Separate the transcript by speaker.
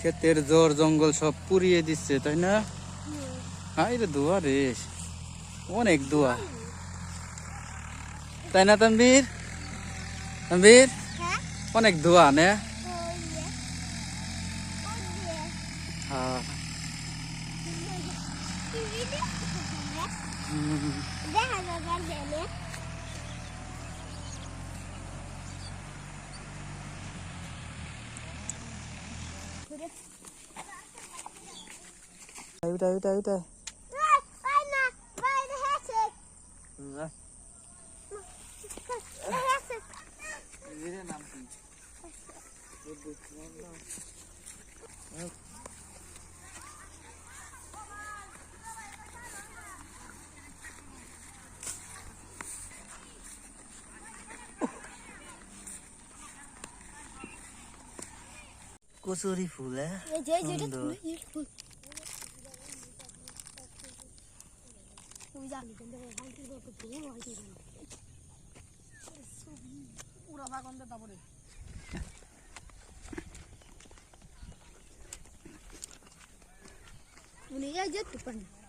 Speaker 1: ক্ষেতের জোর জঙ্গল সব পুড়িয়ে দিচ্ছে তাই না? হাই রে দোয়া রে অনেক দোয়া। তাই না তানবীর তানবীর
Speaker 2: হ্যাঁ?
Speaker 1: অনেক দোয়া নে?
Speaker 2: ওই যে ওই যে
Speaker 1: হ্যাঁ।
Speaker 2: দেখা যাবার দেনে
Speaker 1: ওইটাই ওইটাই ওইটাই কচুরি ফুল উনি
Speaker 2: এই যে যেটা